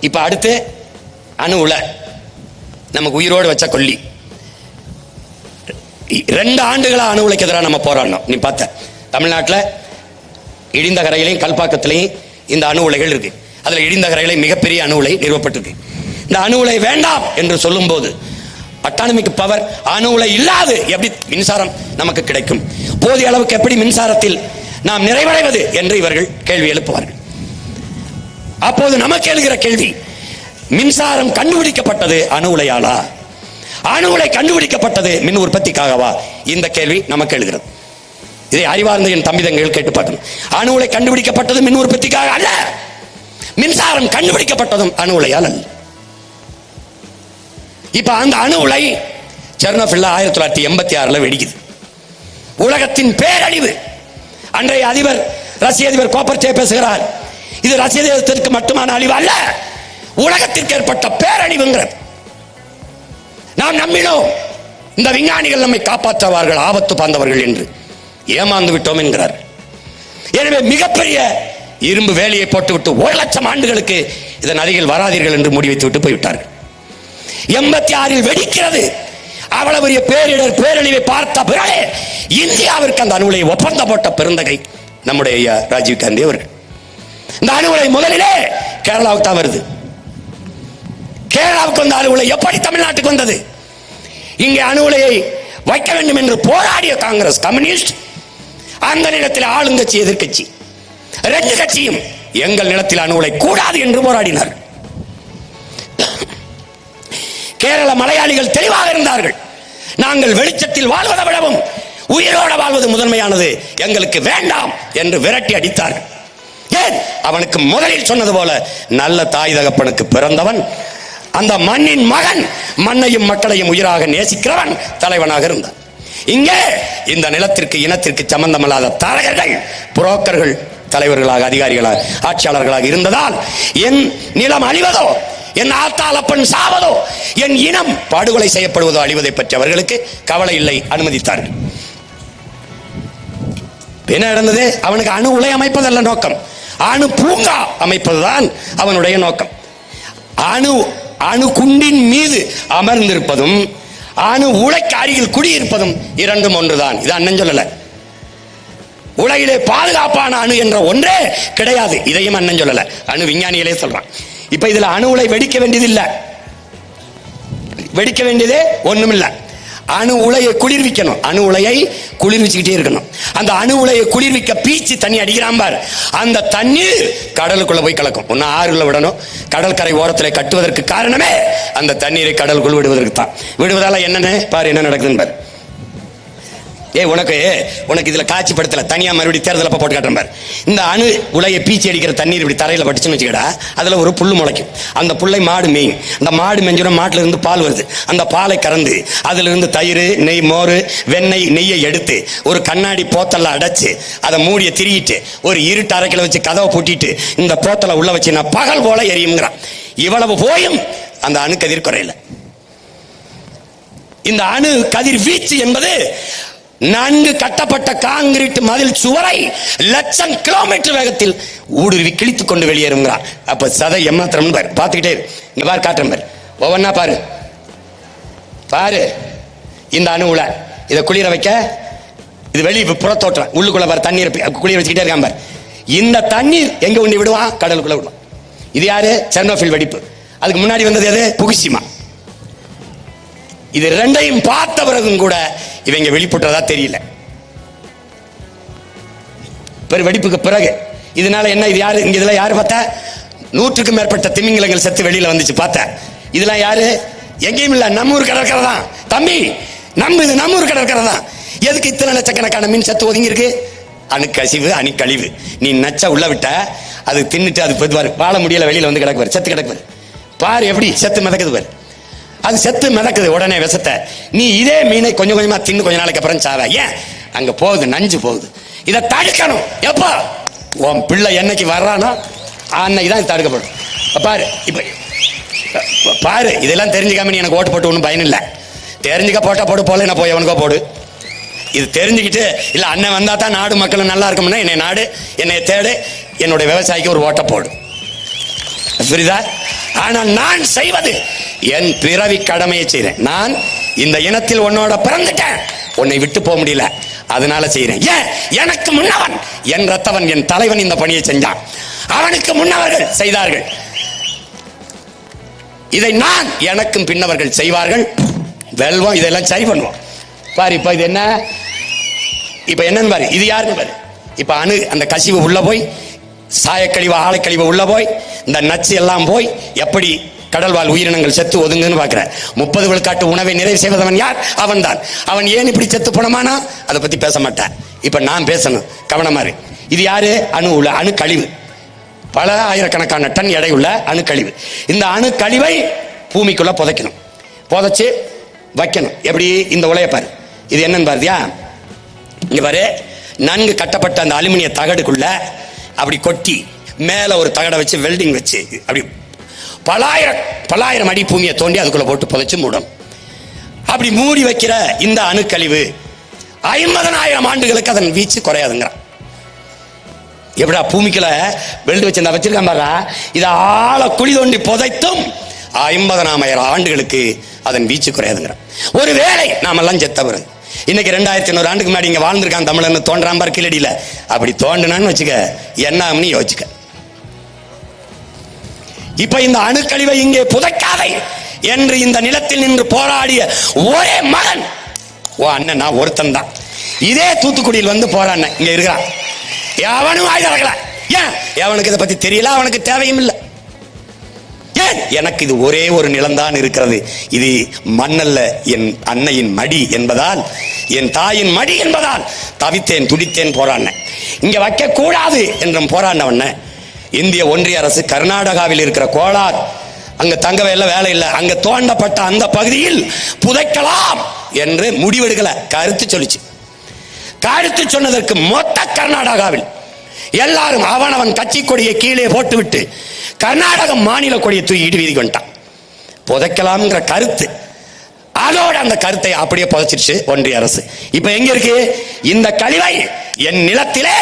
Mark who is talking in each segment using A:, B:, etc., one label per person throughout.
A: இப்ப அடுத்து அணு உலை. நமக்கு உயிரோடு வச்ச கொல்லி. இ- ரெண்டு ஆண்டுகளாக அணு உலைக்கு எதிராக நம்ம போராடணும் நீ பார்த்த. தமிழ்நாட்டில் இடிந்த கரையிலையும் கல்பாக்கத்திலையும் இந்த அணு உலைகள் இருக்கு. அதில் இடிந்த கரையில மிகப்பெரிய அணு உலை நிறுவப்பட்டிருக்கு. இந்த அணு உலை வேண்டாம் என்று சொல்லும்போது அட்டானமிக் பவர் அணு உலை இல்லாது எப்படி மின்சாரம் நமக்கு கிடைக்கும்? போதிய அளவுக்கு எப்படி மின்சாரத்தில் நாம் நிறைவடைவது என்று இவர்கள் கேள்வி எழுப்புவார்கள். அப்போது நமக்கு எழுகிற கேள்வி மின்சாரம் கண்டுபிடிக்கப்பட்டது அணு உலையாலா அணு உலை கண்டுபிடிக்கப்பட்டது மின் உற்பத்திக்காகவா? இந்த கேள்வி நமக்கு எழுகிறது. இதை அறிவார்ந்த என் தம்பிதங்கள் கேட்டு பார்க்கணும். அணு உலை கண்டுபிடிக்கப்பட்டது மின் உற்பத்திக்காக அல்ல. மின்சாரம் கண்டுபிடிக்கப்பட்டதும் அணு உலையால் அல்ல. இப்ப அந்த அணு உலை செர்னோபில்ல ஆயிரத்தி தொள்ளாயிரத்தி எண்பத்தி ஆறுல வெடிக்குது. உலகத்தின் பேரழிவு. அன்றைய அதிபர் ரஷ்ய அதிபர் கோப்பர்ச்சே பேசுகிறார். இது ரஷ்ய மட்டுமான அழிவு அல்ல உலகத்திற்கு ஏற்பட்ட பேரழிவுங்கிறது. நாம் நம்பினோம் இந்த விஞ்ஞானிகள் நம்மை காப்பாற்றுவார்கள் ஆபத்து பாந்தவர்கள் என்று. ஏமாந்து விட்டோம் என்கிறார். எனவே மிகப்பெரிய இரும்பு வேலையை போட்டுவிட்டு ஒரு லட்சம் ஆண்டுகளுக்கு இதன் அருகில் வராதீர்கள் என்று முடிவைத்து விட்டு போய்விட்டார்கள். எண்பத்தி ஆறில் வெடிக்கிறது. அவ்வளவு பெரிய பேரிடர் பேரழிவை பார்த்த பிறகு இந்தியாவிற்கு அந்த அணுகுலை ஒப்பந்தம் போட்ட பெருந்தகை நம்முடைய ஐயா ராஜீவ் காந்தி அவர்கள். இந்த அணுகுலை முதலிலே கேரளாவுக்கு தான் வருது. கேரளாவுக்கு வந்த அணுகுலை எப்படி தமிழ்நாட்டுக்கு வந்தது? இங்கே அணுகுலையை வைக்க வேண்டும் என்று போராடிய காங்கிரஸ் கம்யூனிஸ்ட் அந்த நிலத்தில் ஆளுங்கட்சி எதிர்கட்சி. ரெண்டு கட்சியும் எங்கள் நிலத்தில் அணுகுலை கூடாது என்று போராடினார் கேரள மலையாளிகள் தெளிவாக இருந்தார்கள். நாங்கள் வெளிச்சத்தில் வாழ்வதை விடவும் உயிரோட வாழ்வது முதன்மையானது எங்களுக்கு வேண்டாம் என்று விரட்டி அடித்தார்கள். ஏன்? அவனுக்கு முதலில் சொன்னது போல நல்ல தாய் தகப்பனுக்கு பிறந்தவன் அந்த மண்ணின் மகன் மண்ணையும் மக்களையும் உயிராக நேசிக்கிறவன் தலைவனாக இருந்தான். இங்கே இந்த நிலத்திற்கு இனத்திற்கு சம்பந்தமில்லாத தரகர்கள் புரோக்கர்கள் தலைவர்களாக அதிகாரிகளாக ஆட்சியாளர்களாக இருந்ததால் என் நிலம் அழிவதோ என் ஆத்தாளப்பன் சாவதோ என் இனம் படுகொலை செய்யப்படுவதோ அழிவதை பற்றி அவர்களுக்கு கவலை இல்லை அனுமதித்தார்கள் என்ன நடந்தது அவனுக்கு அணு உலை அமைப்பதல்ல நோக்கம். அணு பூங்கா அமைப்பதுதான் அவனுடைய நோக்கம். அணு அணு குண்டின் மீது அமர்ந்திருப்பதும் அணு உலைக்கு அருகில் குடியிருப்பதும் இரண்டும் ஒன்றுதான். இது அண்ணன் சொல்லல. உலகிலே பாதுகாப்பான அணு என்ற ஒன்றே கிடையாது. இதையும் அண்ணன் சொல்லல. அணு விஞ்ஞானிகளே சொல்றான். இப்ப இதுல அணு உலை வெடிக்க வேண்டியது இல்லை வெடிக்க வேண்டியதே ஒண்ணும் இல்லை அணு உலையை குளிர்விக்கணும். அணு உலையை குளிர்விச்சுக்கிட்டே இருக்கணும். அந்த அணு உலையை குளிர்விக்க பீச்சு தண்ணி அடிக்கிறான் பார். அந்த தண்ணீர் கடலுக்குள்ள போய் கலக்கும். ஒன்னும் ஆறுல விடணும். கடற்கரை ஓரத்தில் கட்டுவதற்கு காரணமே அந்த தண்ணீரை கடலுக்குள் விடுவதற்கு தான் விடுவதால என்னன்னு பாரு என்ன நடக்குதுன்னு பாரு. ஏய் உனக்கு உனக்கு இதில் காட்சி படுத்தல மறுபடியும் தேர்தல் போட்டு காட்டுறேன் பாரு. இந்த அணு உலையை பீச்சி அடிக்கிற தண்ணீர் இப்படி தரையில் பட்டுச்சுன்னு வச்சுக்கடா அதில் ஒரு புல் முளைக்கும். அந்த புல்லை மாடு மேயும். அந்த மாடு மேஞ்சோட மாட்டிலிருந்து பால் வருது. அந்த பாலை கறந்து அதுல இருந்து தயிர் நெய் மோர் வெண்ணெய் நெய்யை எடுத்து ஒரு கண்ணாடி போத்தலை அடைச்சு அதை மூடியை திரியிட்டு ஒரு இருட்டு அரைக்கில் வச்சு கதவை பூட்டிட்டு இந்த போத்தலை உள்ள வச்சு நான் பகல் போல எரியுங்கிறான் இவ்வளவு போயும் அந்த அணு கதிர் குறையில. இந்த அணு கதிர் வீச்சு என்பது நன்கு கட்டப்பட்ட காங்கிரீட் மதில் சுவரை லட்சம் கிலோமீட்டர் வேகத்தில் ஊடுருவி கிழித்துக் கொண்டு வெளியேறுங்கிறான் அப்ப சதை எம்மாத்திரம் பாரு பார்த்துக்கிட்டே இங்க பாரு காட்டுறேன் பாரு. ஒவ்வொன்னா பாரு. பாரு. இந்த அணு உலை இதை குளிர வைக்க இது வெளியே புறத்தோட்டம் உள்ளுக்குள்ள பாரு தண்ணீர் பி- குளிர வச்சுக்கிட்டே இருக்கான் பாரு. இந்த தண்ணீர் எங்க உண்டி விடுவான்? கடலுக்குள்ள விடுவான். இது யாரு? செர்னோஃபில் வெடிப்பு. அதுக்கு முன்னாடி வந்தது எது? புகுசிமா இது ரெண்டையும் பார்த்த பிறகும் கூட இவங்க வெளிப்பட்டதா தெரியல. பெரு வெடிப்புக்கு பிறகு. இதனால என்ன இது யாரு இங்க இதுல யாரு பார்த்தா? நூற்றுக்கும் மேற்பட்ட திமிங்கலங்கள் செத்து வெளியில வந்துச்சு பார்த்த. இதெல்லாம் யாரு? எங்கேயும் இல்ல நம்ம ஊர் கடற்கரை தான். தம்பி நம்ம இது நம்ம ஊர் கடற்கரை தான். எதுக்கு இத்தனை லட்சக்கணக்கான மீன் செத்து ஒதுங்கி இருக்கு அணுக்கசிவு அணுக்கழிவு நீ நச்ச உள்ள விட்ட அது தின்னுட்டு அது பொதுவாரு. வாழ முடியல வெளியில வந்து கிடக்குவார் செத்து கிடக்குவார். பாரு எப்படி செத்து மிதக்குது பாரு. அது செத்து மிதக்குது உடனே விஷத்தை. நீ இதே மீனை கொஞ்சம் கொஞ்சமா தின்னு கொஞ்ச நாளைக்கு அப்புறம் சாவ. ஏன்? அங்க போகுது நஞ்சு போகுது. இதை தடுக்கணும். எப்போ? உன் பிள்ளை என்னைக்கு வர்றானோ அன்னைக்கு தான் இது தடுக்கப்படும். பாரு இப்போ பாரு இதெல்லாம் தெரிஞ்சுக்காம நீ எனக்கு ஓட்டு போட்டு ஒன்றும் பயன் இல்லை தெரிஞ்சுக்க போட்டா போடு போல என்ன போய் எவனுக்கோ போடு. இது தெரிஞ்சுக்கிட்டு இல்லை அண்ணன் வந்தால் தான் நாடு மக்களும் நல்லா இருக்கும்னா என்னை நாடு என்னை தேடு என்னுடைய விவசாயிக்கு ஒரு ஓட்டை போடு. புரியுதா? ஆனால் நான் செய்வது என் பிறவி கடமையை செய்கிறேன் நான் இந்த இனத்தில் உன்னோட பிறந்துட்டேன். உன்னை விட்டு போக முடியல. அதனால செய்கிறேன். ஏன்? எனக்கு முன்னவன் என் ரத்தவன் என் தலைவன் இந்த பணியை செஞ்சான். அவனுக்கு முன்னவர்கள் செய்தார்கள். இதை நான் எனக்கும் பின்னவர்கள் செய்வார்கள். வெல்வோம் இதெல்லாம் சரி பண்ணுவோம். பாரு இப்ப இது என்ன? இப்ப என்னன்னு பாரு. இது யாருன்னு பாரு. இப்ப அணு அந்த கசிவு உள்ள போய் சாயக்கழிவு ஆழக்கழிவு உள்ள போய் இந்த நச்சு எல்லாம் போய் எப்படி கடல்வாழ் உயிரினங்கள் செத்து ஒதுங்குன்னு பார்க்குறேன் முப்பது விழுக்காட்டு உணவை நிறைவு செய்வதவன் யார்? அவன்தான். அவன் ஏன் இப்படி செத்து போனமானா? அதை பத்தி பேச மாட்டேன். இப்போ நான் பேசணும். கவனமாரு இது யாரு? அணு உள்ள அணு கழிவு. பல ஆயிரக்கணக்கான டன் எடையுள்ள அணுக்கழிவு இந்த அணுக்கழிவை பூமிக்குள்ள புதைக்கணும். புதைச்சு வைக்கணும். எப்படி? இந்த உலைய பாரு. இது என்னன்னு பாருதியா இங்கே பாரு. நன்கு கட்டப்பட்ட அந்த அலுமினிய தகடுக்குள்ள அப்படி கொட்டி மேலே ஒரு தகடை வச்சு வெல்டிங் வச்சு அப்படி பலாயிரம் பலாயிரம் அடி பூமியை தோண்டி அதுக்குள்ள போட்டு புதைச்சு மூடும். அப்படி மூடி வைக்கிற இந்த அணுக்கழிவு ஐம்பதனாயிரம் ஆண்டுகளுக்கு அதன் வீச்சு குறையாதுங்கிறான். எப்படா பூமிக்குள்ள வெல்டு வச்சிருந்தா வச்சிருக்கான் பாரா இதை ஆழ குழி தோண்டி புதைத்தும் ஐம்பதனாயிரம் ஆண்டுகளுக்கு அதன் வீச்சு குறையாதுங்கிறான். ஒரு வேளை நாமெல்லாம் செத்த பிறகு இன்னைக்கு ரெண்டாயிரத்தி ஐநூறு ஆண்டுக்கு முன்னாடி இங்கே வாழ்ந்திருக்கான் தமிழன் தோன்றான் பார் அப்படி தோண்டினான்னு வச்சுக்க என்ன ஆகும்னு யோசிச்சுக்க. இப்ப இந்த அணுக்கழிவை இங்கே புதைக்காதை என்று இந்த நிலத்தில் நின்று போராடிய ஒரே மகன் ஓ அண்ணன் நான் ஒருத்தன் தான். இதே தூத்துக்குடியில் வந்து போறான் இங்க இருக்கிறான். எவனும் ஆயுதம் ஏன்? எவனுக்கு இதை பத்தி தெரியல? அவனுக்கு தேவையும் இல்லை. எனக்கு இது ஒரே ஒரு நிலம்தான் இருக்கிறது. இது மண்ணல்ல என் அன்னையின் மடி என்பதால் என் தாயின் மடி என்பதால் தவித்தேன் துடித்தேன் போராடினேன். இங்கே வைக்க கூடாது என்றும் போராடினவன இந்திய ஒன்றிய அரசு கர்நாடகாவில் இருக்கிற கோளார் அங்க தங்க வேலை வேலை இல்லை அங்க தோண்டப்பட்ட அந்த பகுதியில் புதைக்கலாம் என்று முடிவெடுக்கல. கருத்து சொல்லிச்சு. கருத்து சொன்னதற்கு மொத்த கர்நாடகாவில் எல்லாரும் அவனவன் கட்சி கொடியை கீழே போட்டுவிட்டு கர்நாடக மாநில கொடியை தூக்கிட்டு வீதி கொண்டான் புதைக்கலாம்ங்கிற கருத்து. அதோட அந்த கருத்தை அப்படியே புதைச்சிருச்சு ஒன்றிய அரசு. இப்ப எங்க இருக்கு? இந்த கழிவை என் நிலத்திலே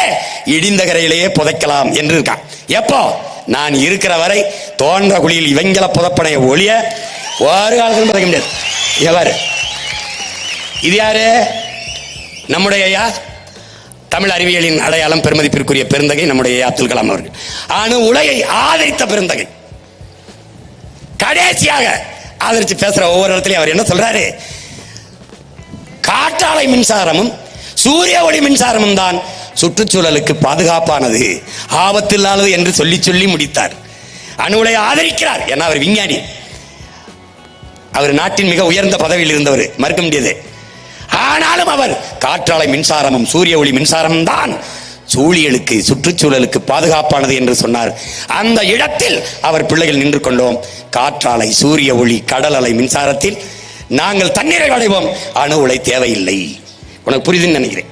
A: இடிந்த கரையிலேயே புதைக்கலாம் என்று இருக்கான். எப்போ? நான் இருக்கிற வரை தோன்ற குழியில் இவங்கள புதப்படைய ஒளிய ஒரு காலத்திலும் புதைக்க முடியாது. எவர் இது யாரு? நம்முடைய ஐயா தமிழ் அறிவியலின் அடையாளம் பெருமதிப்பிற்குரிய பெருந்தகை நம்முடைய அப்துல் கலாம் அவர்கள். அணு உலையை ஆதரித்த பெருந்தகை. கடைசியாக ஆதரிச்சு பேசுற ஒவ்வொரு இடத்துலயும் அவர் என்ன சொல்றாரு? காற்றாலை மின்சாரமும் சூரிய ஒளி மின்சாரமும் தான் சுற்றுச்சூழலுக்கு பாதுகாப்பானது ஆபத்தில்லாதது என்று சொல்லி சொல்லி முடித்தார். அணு உலையை ஆதரிக்கிறார். ஏன்னா அவர் விஞ்ஞானி. அவர் நாட்டின் மிக உயர்ந்த பதவியில் இருந்தவர். மறுக்க முடியாது. ஆனாலும் அவர் காற்றாலை மின்சாரமும் சூரிய ஒளி மின்சாரமும் தான் சூழியலுக்கு சுற்றுச்சூழலுக்கு பாதுகாப்பானது என்று சொன்னார். அந்த இடத்தில் அவர் பிள்ளைகள் நின்று கொண்டோம். காற்றாலை சூரிய ஒளி கடல் அலை மின்சாரத்தில் நாங்கள் தண்ணீரை அடைவோம் அணு உலை தேவையில்லை. உனக்கு புரிதுன்னு நினைக்கிறேன்.